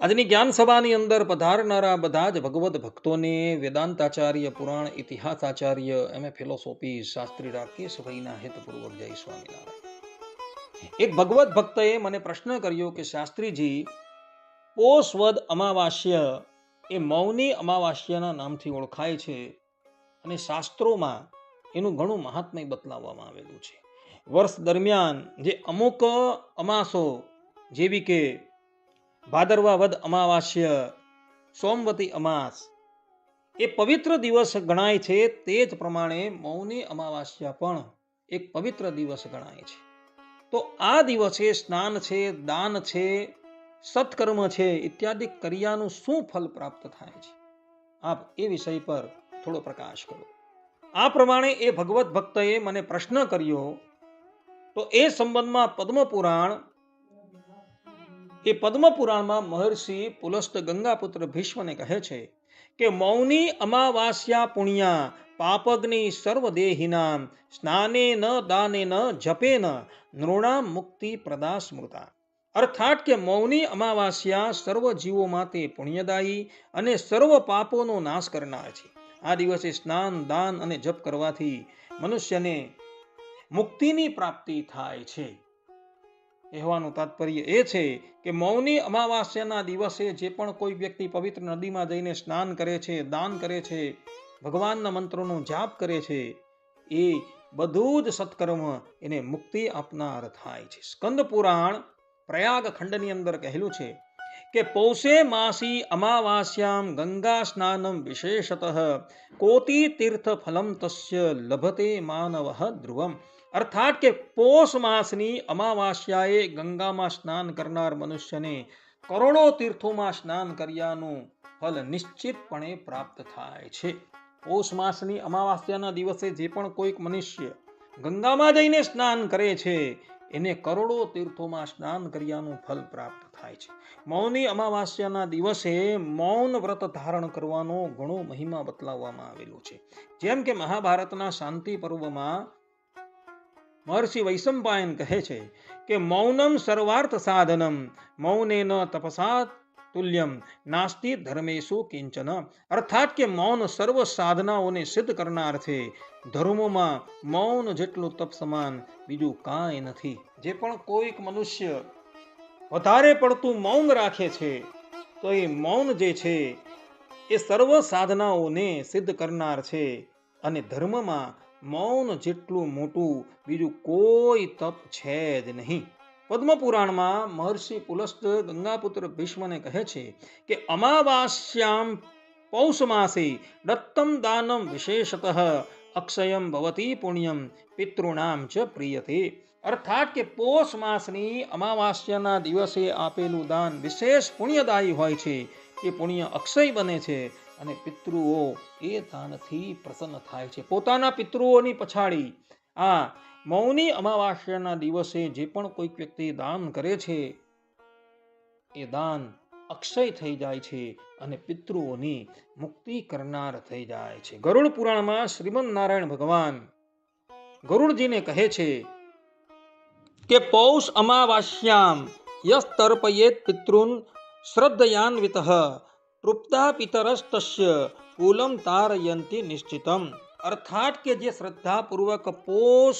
આજની જ્ઞાન સભાની અંદર પધારનારા બધા જ ભગવત ભક્તોને વેદાંતાચાર્ય, પુરાણ ઇતિહાસાચાર્ય, એમ. એ. ફિલોસોફી, શાસ્ત્રી રાકેશભાઈના હિતપૂર્વક જય સ્વામિનારાયણ. એક ભગવદ્ ભક્તએ મને પ્રશ્ન કર્યો કે, શાસ્ત્રીજી પોષવદ અમાવાસ્ય એ મૌની અમાવાસ્યાના નામથી ઓળખાય છે અને શાસ્ત્રોમાં એનું ઘણું મહાત્મય બતલાવવામાં આવેલું છે. વર્ષ દરમિયાન જે અમુક અમાસો જેવી કે ભાદરવા વદ અમાવાસ્ય, સોમવતી અમાસ. એ પવિત્ર દિવસ ગણાય છે તે જ પ્રમાણે મૌની અમાવાસ્યા પણ એક પવિત્ર દિવસ ગણાય છે. તો આ દિવસે સ્નાન છે, દાન છે, સત્કર્મ છે, ઇત્યાદિ કર્યાનું શું ફલ પ્રાપ્ત થાય છે? આપ એ વિષય પર થોડો પ્રકાશ કરો. આ પ્રમાણે એ ભગવત ભક્તએ મને પ્રશ્ન કર્યો, તો એ સંબંધમાં પદ્મપુરાણ એ પદ્મપુરાણમાં મહર્ષિ પુલસ્ત ગંગાપુત્ર ભીષ્મને કહે છે કે, મૌની અમાવાસ્યા પુણ્યા, પાપગ્નિ સર્વદેહિના સ્નાને ન, દાને ન, જપે ન નૃણા મુક્તિ પ્રદા સ્મૃતા અર્થાત કે, મૌની અમાવાસ્યા સર્વ જીવો માટે પુણ્યદાયી અને સર્વ પાપોનો નાશ કરનાર છે. આ દિવસે સ્નાન, દાન અને જપ કરવાથી મનુષ્યને મુક્તિની પ્રાપ્તિ થાય છે. કહેવાનું તાત્પર્ય એ છે કે મૌની અમાવાસ્યાના દિવસે જે પણ કોઈ વ્યક્તિ પવિત્ર નદીમાં જઈને સ્નાન કરે છે, દાન કરે છે, ભગવાનના મંત્રોનો જાપ કરે છે, એ બધું જ સત્કર્મ એને મુક્તિ આપનાર થાય છે. સ્કંદ પુરાણ પ્રયાગ ખંડની અંદર કહેલું છે કે પૌષે માસી અમાવાસ્યામ ગંગા સ્નાનમ વિશેષતઃ, કોટી તીર્થ ફલમ તસ્ય લભતે માનવ ધ્રુવમ. અર્થાત કે પોષ માસની અમાવાસ્યાએ ગંગામાં સ્નાન કરનાર મનુષ્યને કરોડો તીર્થોમાં સ્નાન કર્યાનું ફલ નિશ્ચિતપણે પ્રાપ્ત થાય છે. પોષ માસની અમાવાસ્યાના દિવસે જે પણ કોઈક મનુષ્ય ગંગામાં જઈને સ્નાન કરે છે, એને કરોડો તીર્થોમાં સ્નાન કર્યાનું ફલ પ્રાપ્ત થાય છે. મૌની અમાવાસ્યાના દિવસે મૌન વ્રત ધારણ કરવાનો ઘણો મહિમા બતલાવવામાં આવેલો છે. જેમ કે મહાભારતના શાંતિ પર્વમાં મહર્ષિ વૈશંપાયન કહે છે કે મૌનમ સર્વાર્થ સાધનમ, મૌને ન તપસાત તુલ્યમ, નાસ્તિ ધર્મેશુ કિંચન. અર્થાત કે મૌન સર્વ સાધનાઓને સિદ્ધ કરનાર છે. ધર્મોમાં મૌન જેટલું તપ સમાન બીજું કાંઈ નથી. જે પણ કોઈક મનુષ્ય વધારે પડતું મૌન રાખે છે, તો એ મૌન જે છે, એ સર્વ સાધનાઓને સિદ્ધ કરનાર છે. અને ધર્મમાં મૌન જેટલું મોટું બીજું કોઈ તપ છે જ નહીં. પદ્મપુરાણમાં મહર્ષિ પુલસ્ત ગંગાપુત્ર ભીષ્મને કહે છે કે, અમાવાસ્યામ પૌષ માસે દત્તમ દાનમ વિશેષતઃ અક્ષયમ ભવતી પુણ્યમ પિતૃણામ ચ પ્રિયતે. અર્થાત કે પોષ માસની અમાવાસ્યાના દિવસે આપેલું દાન વિશેષ પુણ્યદાયી હોય છે. એ પુણ્ય અક્ષય બને છે અને પિતૃઓ એ દાનથી પ્રસન્ન થાય છે. પોતાના પિતૃઓની પછાડી આ મૌની અમાવાસ્યાના દિવસે જે પણ કોઈક વ્યક્તિ દાન કરે છે, એ દાન અક્ષય થઈ જાય છે અને પિતૃઓની મુક્તિ કરનાર થઈ જાય છે. ગરુડ પુરાણમાં શ્રીમદ નારાયણ ભગવાન ગરુડજીને કહે છે કે, પૌષ અમાવાસ્યામ યસ તર્પયેત પિતૃન શ્રદ્ધયાન્વિત તૃપ્તા પિતરસ્તસ્ય કુલમ તારયંતી નિશ્ચિતમ અર્થાત કે જે શ્રદ્ધાપૂર્વક પોષ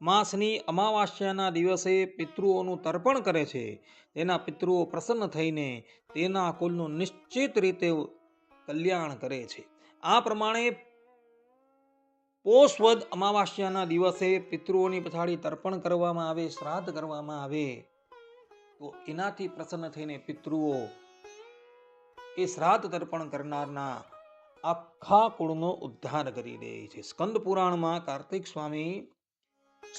માસની અમાવાસ્યાના દિવસે પિતૃઓનું તર્પણ કરે છે તેના પિતૃઓ પ્રસન્ન થઈને તેના કુલનું નિશ્ચિત રીતે કલ્યાણ કરે છે આ પ્રમાણે પોષવદ અમાવાસ્યાના દિવસે પિતૃઓની પછાડી તર્પણ કરવામાં આવે, શ્રાદ્ધ કરવામાં આવે। તો એનાથી પ્રસન્ન થઈને પિતૃઓ એ શ્રાદ્ધ તર્પણ કરનારના આખા કુળનો ઉદ્ધાર કરી દે છે. સ્કંદ પુરાણમાં કાર્તિક સ્વામી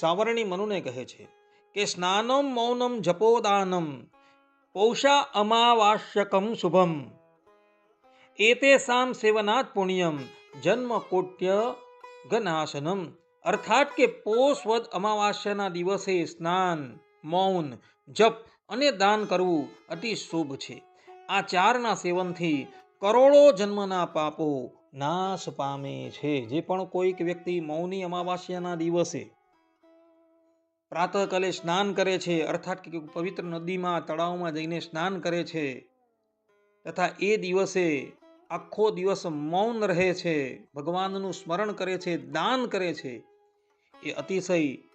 સાવરણી મનુને કહે છે કે, સ્નાનમ મૌનમ જપોદાનમ પૌષા અમાવાસ્યકમ શુભમ. એતેસામ સેવનાથ પુણ્યમ જન્મ કોટ્ય ગનાશનમ. અર્થાત કે પોષ વદ અમાવાસ્યાના દિવસે સ્નાન, મૌન, જપ અને દાન કરવું અતિ શુભ છે. આ ચારના સેવનથી કરોડો જન્મના પાપો નાશ પામે છે. જે પણ કોઈક વ્યક્તિ મૌની અમાવાસ્યાના દિવસે પ્રાતઃકાલે સ્નાન કરે છે, અર્થાત કે પવિત્ર નદીમાં, તળાવમાં જઈને સ્નાન કરે છે, તથા એ દિવસે આખો દિવસ મૌન રહે છે, ભગવાનનું સ્મરણ કરે છે, દાન કરે છે, એ અતિશય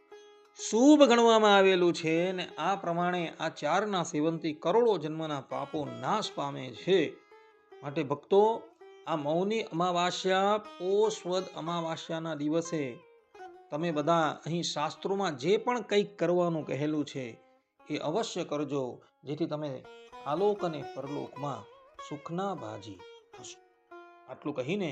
શુભ ગણવામાં આવેલું છે ને આ પ્રમાણે આ ચારના સેવનથી કરોડો જન્મના પાપો નાશ પામે છે. માટે ભક્તો, આ મૌની અમાવાસ્યા પોષવદ અમાવાસ્યાના દિવસે તમે બધા અહીં શાસ્ત્રોમાં જે પણ કંઈક કરવાનું કહેલું છે એ અવશ્ય કરજો, જેથી તમે આલોક અને પરલોકમાં સુખના ભાજી થશો આટલું કહીને